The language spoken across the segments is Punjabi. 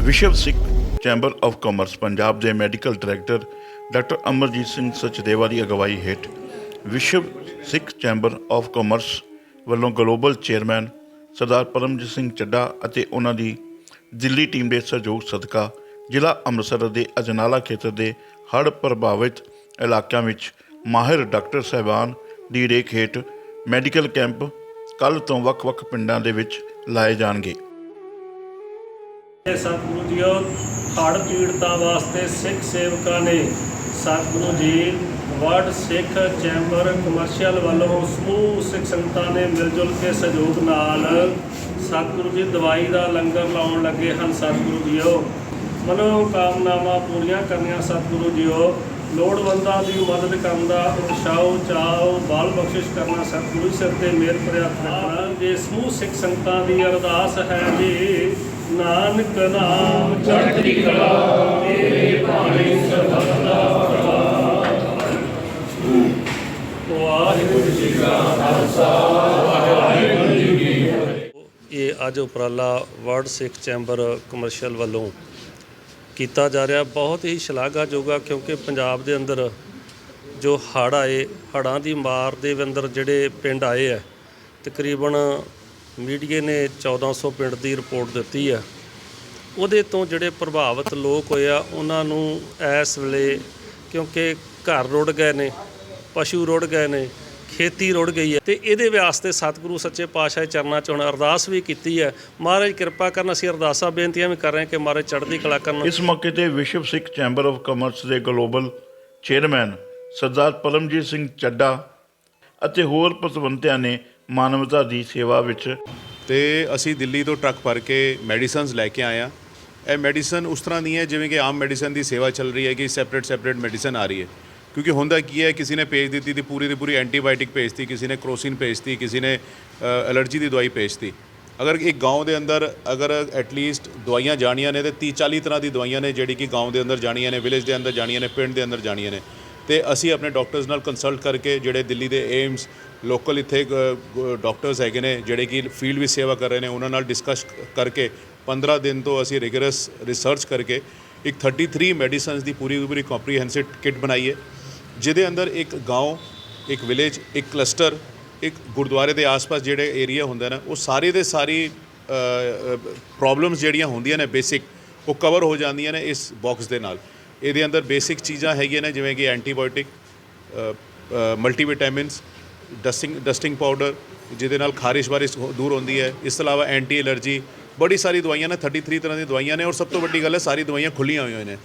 Vishwa Sikh chamber of commerce Punjab ਦੇ medical director doctor Amarjit Singh Sachdeva ਦੀ ਅਗਵਾਈ ਹੇਠ Vishwa Sikh chamber of commerce ਵੱਲੋਂ ਗਲੋਬਲ ਚੇਅਰਮੈਨ ਸਰਦਾਰ ਪਰਮਜੀਤ ਸਿੰਘ ਚੱਡਾ ਅਤੇ ਉਹਨਾਂ ਦੀ ਦਿੱਲੀ ਟੀਮ ਦੇ ਸਹਿਯੋਗ ਸਦਕਾ ਜ਼ਿਲ੍ਹਾ ਅੰਮ੍ਰਿਤਸਰ ਦੇ ਅਜਨਾਲਾ ਖੇਤਰ ਦੇ ਹੜ੍ਹ ਪ੍ਰਭਾਵਿਤ ਇਲਾਕਿਆਂ ਵਿੱਚ ਮਾਹਿਰ ਡਾਕਟਰ ਸਾਹਿਬਾਨ ਦੀ ਰੇਖ ਹੇਠ ਮੈਡੀਕਲ ਕੈਂਪ ਕੱਲ੍ਹ ਤੋਂ ਵੱਖ-ਵੱਖ ਪਿੰਡਾਂ ਦੇ ਵਿੱਚ ਲਾਏ ਜਾਣਗੇ। ਸਤਿਗੁਰੂ ਜੀਓ ਹੜ ਪੀੜਤਾਂ ਵਾਸਤੇ ਸਿੱਖ ਸੇਵਕਾਂ ਨੇ ਸਤਿਗੁਰੂ ਜੀ ਵਰਡ ਸਿੱਖ ਚੈਂਬਰ ਕਮਰਸ਼ੀਅਲ ਵੱਲੋਂ ਸਮੂਹ ਸਿੱਖ ਸੰਗਤਾਂ ਨੇ ਮਿਲ ਜੁਲ ਕੇ ਸਹਿਯੋਗ ਨਾਲ ਸਤਿਗੁਰੂ ਜੀ ਦਵਾਈ ਦਾ ਲੰਗਰ ਲਾਉਣ ਲੱਗੇ ਹਨ ਸਤਿਗੁਰੂ ਜੀਓ। ਮਨੋ ਕਾਮਨਾਵਾਂ ਪੂਰੀਆਂ ਕਰਨੀਆਂ ਸਤਿਗੁਰੂ ਜੀਓ। ਲੋੜਵੰਦਾਂ ਦੀ ਮਦਦ ਕਰਨ ਦਾ ਉਤਸ਼ਾਹ ਚਾਓ ਬਾਲ ਬਖਸ਼ਿਸ਼ ਕਰਨਾ ਸਤਿਗੁਰੂ ਸਿਰ ਤੇ ਮਿਹਰ ਭਰਿਆ ਰੱਖਣਾ। ਜੇ ਸਮੂਹ ਸਿੱਖ ਸੰਗਤਾਂ ਦੀ ਅਰਦਾਸ ਹੈ ਜੀ, ਨਾਨਕ ਨਾਮ ਚੜ੍ਹਦੀ ਕਲਾ, ਤੇਰੇ ਭਾਣੇ ਸਰਬੱਤਾ ਵਾਹਿਗੁਰੂ ਜੀ ਕਾ ਖਾਲਸਾ, ਵਾਹਿਗੁਰੂ ਜੀ ਕੀ ਫਤਿਹ। ਇਹ ਅੱਜ ਉਪਰਾਲਾ ਵਰਲਡ ਸਿੱਖ ਚੈਂਬਰ ਕਮਰਸ਼ੀਅਲ ਵੱਲੋਂ ਕੀਤਾ ਜਾ ਰਿਹਾ, ਬਹੁਤ ਹੀ ਸ਼ਲਾਘਾਯੋਗ ਆ, ਕਿਉਂਕਿ ਪੰਜਾਬ ਦੇ ਅੰਦਰ ਜੋ ਹੜ੍ਹ ਆਏ, ਹੜ੍ਹਾਂ ਦੀ ਮਾਰ ਦੇ ਅੰਦਰ ਜਿਹੜੇ ਪਿੰਡ ਆਏ ਆ, ਤਕਰੀਬਨ ਮੀਡੀਏ ਨੇ 1400 ਪਿੰਡ ਦੀ ਰਿਪੋਰਟ ਦਿੱਤੀ ਆ। ਉਹਦੇ ਤੋਂ ਜਿਹੜੇ ਪ੍ਰਭਾਵਿਤ ਲੋਕ ਹੋਏ ਆ, ਉਹਨਾਂ ਨੂੰ ਇਸ ਵੇਲੇ ਕਿਉਂਕਿ ਘਰ ਰੁੜ ਗਏ ਨੇ, ਪਸ਼ੂ ਰੁੜ ਗਏ ਨੇ ਖੇਤੀ ਰੁੜ ਗਈ ਹੈ ਤੇ ਇਹਦੇ ਵਾਸਤੇ ਸਤਿਗੁਰੂ ਸੱਚੇ ਪਾਤਸ਼ਾਹ ਦੇ ਚਰਨਾਂ 'ਚ ਹੁਣ ਅਰਦਾਸ ਵੀ ਕੀਤੀ ਹੈ। ਮਹਾਰਾਜ ਕਿਰਪਾ ਕਰਨ ਅਸੀਂ ਅਰਦਾਸਾਂ ਬੇਨਤੀਆਂ ਵੀ ਕਰ ਰਹੇ ਹਾਂ ਕਿ ਮਹਾਰਾਜ ਚੜ੍ਹਦੀ ਕਲਾ ਕਰਨ। ਇਸ ਮੌਕੇ ਤੇ ਵਿਸ਼ਵ ਸਿੱਖ ਚੈਂਬਰ ਆਫ ਕਾਮਰਸ ਦੇ ਗਲੋਬਲ ਚੇਅਰਮੈਨ ਸਰਦਾਰ ਪਰਮਜੀਤ ਸਿੰਘ ਚੱਡਾ ਅਤੇ ਹੋਰ ਪਤਵੰਤਿਆਂ ਨੇ ਮਾਨਵਤਾ ਦੀ ਸੇਵਾ ਵਿੱਚ ਤੇ ਅਸੀਂ ਦਿੱਲੀ ਤੋਂ ਟਰੱਕ ਭਰ ਕੇ ਮੈਡੀਸਨਸ ਲੈ ਕੇ ਆਏ ਆ ਇਹ ਮੈਡੀਸਨ ਉਸ ਤਰ੍ਹਾਂ ਨਹੀਂ ਹੈ ਜਿਵੇਂ ਕਿ ਆਮ ਮੈਡੀਸਨ ਦੀ ਸੇਵਾ ਚੱਲ ਰਹੀ ਹੈ ਕਿ ਸੈਪਰੇਟ ਸੈਪਰੇਟ ਮੈਡੀਸਨ ਆ ਰਹੀ ਹੈ। ਕਿਉਂਕਿ ਹੁੰਦਾ ਕੀ ਹੈ ਕਿਸੇ ਨੇ ਭੇਜ ਦਿੱਤੀ ਦੀ ਪੂਰੀ ਦੀ ਪੂਰੀ ਐਂਟੀਬਾਇਓਟਿਕ ਭੇਜਤੀ ਕਿਸੇ ਨੇ ਕਰੋਸਿਨ ਭੇਜਤੀ ਕਿਸੇ ਨੇ ਐਲਰਜੀ ਦੀ ਦਵਾਈ ਭੇਜਤੀ ਅਗਰ ਇੱਕ گاؤں ਦੇ ਅੰਦਰ ਅਗਰ ਐਟਲੀਸਟ ਦਵਾਈਆਂ ਜਾਣੀਆਂ ਨੇ ਤੇ 30 40 ਤਰ੍ਹਾਂ ਦੀ ਦਵਾਈਆਂ ਨੇ ਜਿਹੜੀ ਕਿ گاؤں ਦੇ ਅੰਦਰ ਜਾਣੀਆਂ ਨੇ ਵਿਲੇਜ ਦੇ ਅੰਦਰ ਜਾਣੀਆਂ ਨੇ ਪਿੰਡ ਦੇ ਅੰਦਰ ਜਾਣੀਆਂ ਨੇ ਤੇ ਅਸੀਂ ਆਪਣੇ ਡਾਕਟਰਸ ਨਾਲ ਕੰਸਲਟ ਕਰਕੇ ਜਿਹੜੇ ਦਿੱਲੀ ਦੇ ਏਮਸ ਲੋਕਲ ਇੱਥੇ ਡਾਕਟਰਸ ਹੈਗੇ ਨੇ ਜਿਹੜੇ ਕਿ ਫੀਲਡ ਵਿੱਚ ਸੇਵਾ ਕਰ ਰਹੇ ਨੇ ਉਹਨਾਂ ਨਾਲ ਡਿਸਕਸ ਕਰਕੇ 15 ਦਿਨ ਤੋਂ ਅਸੀਂ ਰਿਗਰਸ ਰਿਸਰਚ ਕਰਕੇ ਇੱਕ 33 ਮੈਡੀਸਨਸ ਦੀ ਪੂਰੀ ਦੀ ਪੂਰੀ ਕੰਪਰੀਹੈਂਸਿਵ ਕਿਟ ਬਣਾਈ ਹੈ ਜਿਹਦੇ ਅੰਦਰ ਇੱਕ گاؤں ਇੱਕ ਵਿਲੇਜ ਇੱਕ ਕਲਸਟਰ ਇੱਕ ਗੁਰਦੁਆਰੇ ਦੇ ਆਸ-ਪਾਸ ਜਿਹੜੇ ਏਰੀਆ ਹੁੰਦਾ ਨਾ ਉਹ ਸਾਰੇ ਦੇ ਸਾਰੀ ਪ੍ਰੋਬਲਮਸ ਜਿਹੜੀਆਂ ਹੁੰਦੀਆਂ ਨੇ ਬੇਸਿਕ ਉਹ ਕਵਰ ਹੋ ਜਾਂਦੀਆਂ ਨੇ ਇਸ ਬਾਕਸ ਦੇ ਨਾਲ ਇਹਦੇ ਅੰਦਰ ਬੇਸਿਕ ਚੀਜ਼ਾਂ ਹੈਗੀਆਂ ਨੇ ਜਿਵੇਂ ਕਿ antibiotic multivitamins dusting dusting powder ਜਿਹਦੇ ਨਾਲ ਖਾਰਿਸ਼ ਬਾਰਿਸ਼ ਹੋ- ਦੂਰ ਹੁੰਦੀ ਹੈ ਇਸ ਤੋਂ ਇਲਾਵਾ ਐਂਟੀ ਐਲਰਜੀ ਬੜੀ ਸਾਰੀ ਦਵਾਈਆਂ ਨੇ 33 ਤਰ੍ਹਾਂ ਦੀ ਦਵਾਈਆਂ ਨੇ ਔਰ ਸਭ ਤੋਂ ਵੱਡੀ ਗੱਲ ਹੈ ਸਾਰੀ ਦਵਾਈਆਂ ਖੁੱਲੀਆਂ ਹੋਈਆਂ ਨੇ ਅ,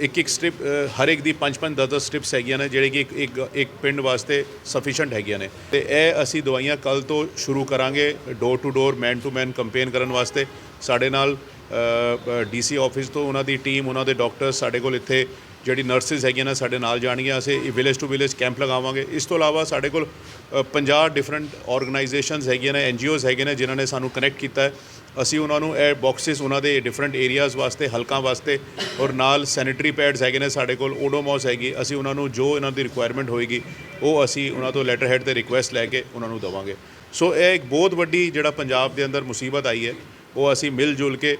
ਇੱਕ ਇੱਕ ਸਟ੍ਰਿਪ ਹਰ ਇੱਕ ਦੀ 5-5 10-10 ਸਟ੍ਰਿਪਸ ਹੈਗੀਆਂ ਨੇ ਜਿਹੜੇ ਕਿ ਇੱਕ ਇੱਕ ਇੱਕ ਪਿੰਡ ਵਾਸਤੇ ਸਫੀਸ਼ੀਐਂਟ ਹੈਗੀਆਂ ਨੇ। ਤੇ ਇਹ ਅਸੀਂ ਦਵਾਈਆਂ ਕੱਲ ਤੋਂ ਸ਼ੁਰੂ ਕਰਾਂਗੇ door to door man to man campaign ਕਰਨ ਵਾਸਤੇ। ਸਾਡੇ ਨਾਲ ਡੀਸੀ ਆਫਿਸ ਤੋਂ ਉਹਨਾਂ ਦੀ ਟੀਮ ਉਹਨਾਂ ਦੇ ਡਾਕਟਰ ਸਾਡੇ ਕੋਲ ਇੱਥੇ ਜਿਹੜੀ ਨਰਸਿਸ ਹੈਗੀਆਂ ਨੇ ਸਾਡੇ ਨਾਲ ਜਾਣਗੀਆਂ। ਅਸੀਂ ਵਿਲੇਜ ਟੂ ਵਿਲੇਜ ਕੈਂਪ ਲਗਾਵਾਂਗੇ। ਇਸ ਤੋਂ ਇਲਾਵਾ ਸਾਡੇ ਕੋਲ ਅ, 50 ਡਿਫਰੈਂਟ ਆਰਗੇਨਾਈਜੇਸ਼ਨਸ ਹੈਗੀਆਂ ਨੇ ਐਨਜੀਓਜ਼ ਹੈਗੇ ਨੇ ਜਿਨ੍ਹਾਂ ਨੇ ਸਾਨੂੰ ਕਨੈਕਟ ਕੀਤਾ ਹੈ। ਅਸੀਂ ਉਹਨਾਂ ਨੂੰ ਇਹ ਬਾਕਸਿਸ ਉਹਨਾਂ ਦੇ ਡਿਫਰੈਂਟ ਏਰੀਆਜ਼ ਵਾਸਤੇ, ਹਲਕਾਂ ਵਾਸਤੇ ਔਰ ਨਾਲ ਸੈਨੀਟਰੀ ਪੈਡਸ ਹੈਗੇ ਨੇ ਸਾਡੇ ਕੋਲ ਓਡੋਮੋਸ ਹੈਗੀ, ਅਸੀਂ ਉਹਨਾਂ ਨੂੰ ਜੋ ਇਹਨਾਂ ਦੀ ਰਿਕੁਆਇਰਮੈਂਟ ਹੋਏਗੀ, ਉਹ ਅਸੀਂ ਉਹਨਾਂ ਤੋਂ ਲੈਟਰ ਹੈਡ ਤੇ ਰਿਕੁਐਸਟ ਲੈ ਕੇ ਉਹਨਾਂ ਨੂੰ ਦਵਾਂਗੇ। ਸੋ ਇਹ ਇੱਕ ਬਹੁਤ ਵੱਡੀ ਜਿਹੜਾ ਪੰਜਾਬ ਦੇ ਅੰਦਰ ਮੁਸੀਬਤ ਆਈ ਹੈ, ਉਹ ਅਸੀਂ ਮਿਲ ਜੁਲ ਕੇ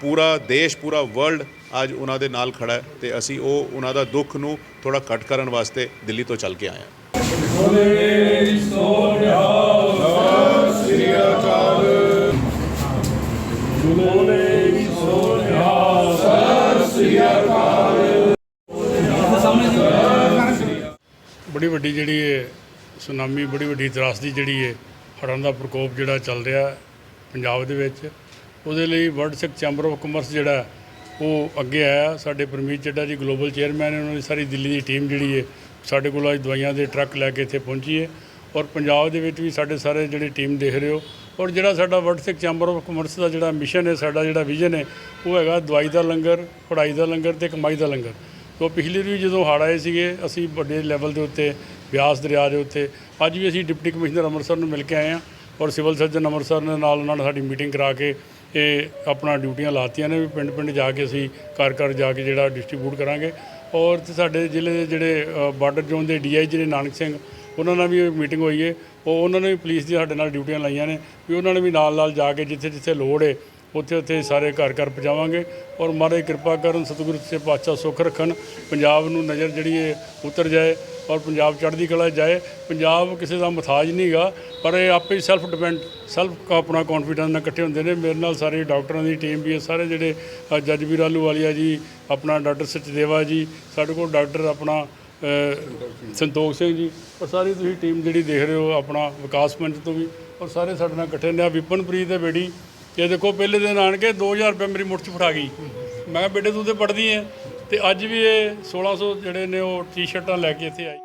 ਪੂਰਾ ਦੇਸ਼, ਪੂਰਾ ਵਰਲਡ ਅੱਜ ਉਹਨਾਂ ਦੇ ਨਾਲ ਖੜਾ ਹੈ ਤੇ ਅਸੀਂ ਉਹ ਉਹਨਾਂ ਦਾ ਦੁੱਖ ਨੂੰ ਥੋੜਾ ਘੱਟ ਕਰਨ ਵਾਸਤੇ ਦਿੱਲੀ ਤੋਂ ਚੱਲ ਕੇ ਆਏ ਹਾਂ। ਸੁਨਾਮੀ ਬੜੀ ਵੱਡੀ ਤਰਾਸਦੀ ਜਿਹੜੀ ਹੈ ਹੜ੍ਹਾਂ ਦਾ ਪ੍ਰਕੋਪ ਜਿਹੜਾ ਚੱਲ ਰਿਹਾ ਪੰਜਾਬ ਦੇ ਵਿੱਚ। ਉਹਦੇ ਲਈ world Sikh chamber of commerce ਜਿਹੜਾ, ਉਹ ਅੱਗੇ ਆਇਆ। ਸਾਡੇ ਪਰਮੀਤ ਚੱਡਾ ਜੀ ਗਲੋਬਲ ਚੇਅਰਮੈਨ ਉਹਨਾਂ ਦੀ ਸਾਰੀ ਦਿੱਲੀ ਦੀ ਟੀਮ ਜਿਹੜੀ ਹੈ ਸਾਡੇ ਕੋਲ ਅੱਜ ਦਵਾਈਆਂ ਦੇ ਟਰੱਕ ਲੈ ਕੇ ਇੱਥੇ ਪਹੁੰਚੀ ਹੈ ਔਰ ਪੰਜਾਬ ਦੇ ਵਿੱਚ ਵੀ ਸਾਡੇ ਸਾਰੇ ਜਿਹੜੀ ਟੀਮ ਦੇਖ ਰਹੇ ਹੋ। ਔਰ ਜਿਹੜਾ ਸਾਡਾ world Sikh chamber of commerce ਦਾ ਜਿਹੜਾ ਮਿਸ਼ਨ ਹੈ ਸਾਡਾ ਜਿਹੜਾ ਵਿਜ਼ਨ ਹੈ ਉਹ ਹੈਗਾ ਦਵਾਈ ਦਾ ਲੰਗਰ, ਪੜ੍ਹਾਈ ਦਾ ਲੰਗਰ ਤੇ ਕਮਾਈ ਦਾ ਲੰਗਰ। ਤੋਂ ਪਿਛਲੀ ਵੀ ਜਦੋਂ ਹੜ੍ਹ ਆਏ ਸੀਗੇ, ਅਸੀਂ ਵੱਡੇ ਲੈਵਲ ਦੇ ਉੱਤੇ, ਬਿਆਸ ਦਰਿਆ ਦੇ ਉੱਤੇ, ਅੱਜ ਵੀ ਅਸੀਂ ਡਿਪਟੀ ਕਮਿਸ਼ਨਰ ਅੰਮ੍ਰਿਤਸਰ ਨੂੰ ਮਿਲ ਕੇ ਆਏ ਹਾਂ ਔਰ ਸਿਵਲ ਸਰਜਨ ਅੰਮ੍ਰਿਤਸਰ ਨੇ ਨਾਲ ਉਹਨਾਂ ਨੇ ਸਾਡੀ ਮੀਟਿੰਗ ਕਰਾ ਕੇ ਇਹ ਆਪਣਾ ਡਿਊਟੀਆਂ ਲਾਤੀਆਂ ਨੇ ਵੀ ਪਿੰਡ ਪਿੰਡ ਜਾ ਕੇ ਅਸੀਂ ਘਰ ਘਰ ਜਾ ਕੇ ਜਿਹੜਾ ਡਿਸਟ੍ਰੀਬਿਊਟ ਕਰਾਂਗੇ। ਔਰ ਸਾਡੇ ਜ਼ਿਲ੍ਹੇ ਦੇ ਜਿਹੜੇ ਬਾਰਡਰ ਜ਼ੋਨ ਦੇ ਡੀਆਈਜੀ ਨੇ ਨਾਨਕ ਸਿੰਘ, ਉਹਨਾਂ ਨਾਲ ਵੀ ਮੀਟਿੰਗ ਹੋਈ ਹੈ ਉਹ ਉਹਨਾਂ ਨੇ ਵੀ ਪੁਲਿਸ ਦੀ ਸਾਡੇ ਨਾਲ ਡਿਊਟੀਆਂ ਲਾਈਆਂ ਨੇ, ਵੀ ਉਹਨਾਂ ਨੇ ਵੀ ਨਾਲ ਨਾਲ ਜਾ ਕੇ ਜਿੱਥੇ ਜਿੱਥੇ ਲੋੜ ਹੈ ਉੱਥੇ ਉੱਥੇ ਸਾਰੇ ਘਰ ਘਰ ਪਹੁੰਚਾਵਾਂਗੇ ਔਰ ਮਹਾਰਾਜ ਕਿਰਪਾ ਕਰਨ, ਸਤਿਗੁਰੂ ਸੇ ਪਾਤਸ਼ਾਹ ਸੁੱਖ ਰੱਖਣ, ਪੰਜਾਬ ਨੂੰ ਨਜ਼ਰ ਜਿਹੜੀ ਹੈ ਉਤਰ ਜਾਏ ਔਰ ਪੰਜਾਬ ਚੜ੍ਹਦੀ ਕਲਾ ਜਾਏ। ਪੰਜਾਬ ਕਿਸੇ ਦਾ ਮਥਾਜ ਨਹੀਂਗਾ ਪਰ ਇਹ ਆਪੇ ਸੈਲਫ ਡਿਪੈਂਡ ਸੈਲਫ ਆਪਣਾ ਕੌਨਫੀਡੈਂਸ ਨਾਲ ਇਕੱਠੇ ਹੁੰਦੇ ਨੇ। ਮੇਰੇ ਨਾਲ ਸਾਰੇ ਡਾਕਟਰਾਂ ਦੀ ਟੀਮ ਵੀ ਹੈ, ਸਾਰੇ ਜਿਹੜੇ ਜੱਜ ਵੀਰ ਆਲੂਵਾਲੀਆ ਜੀ, ਆਪਣਾ ਡਾਕਟਰ ਸਚਦੇਵਾ ਜੀ, ਸਾਡੇ ਕੋਲ ਡਾਕਟਰ ਆਪਣਾ ਸੰਤੋਖ ਸਿੰਘ ਜੀ, ਔਰ ਸਾਰੀ ਤੁਸੀਂ ਟੀਮ ਜਿਹੜੀ ਦੇਖ ਰਹੇ ਹੋ ਆਪਣਾ ਵਿਕਾਸ ਮੰਚ ਤੋਂ ਵੀ। ਔਰ ਸਾਰੇ ਸਾਡੇ ਨਾਲ ਇਕੱਠੇ ਨੇ ਆਹ ਵਿਪਨਪ੍ਰੀਤ ਦੇ ਬੇੜੀ ਇਹ ਦੇਖੋ ਪਹਿਲੇ ਦਿਨ ਆਣ ਕੇ 2000 ਰੁਪਏ ਮੇਰੀ ਮੁੱਠ 'ਚ ਫੜਾ ਗਈ। ਮੈਂ ਕਿਹਾ, ਬੇਟੇ ਤੂੰ ਤੇ ਪੜਦੀ ਹੈ ਤੇ ਅੱਜ ਵੀ ਇਹ 1600 ਜਿਹੜੇ ਨੇ ਉਹ ਟੀ-ਸ਼ਰਟਾਂ ਲੈ ਕੇ ਇੱਥੇ ਆਈ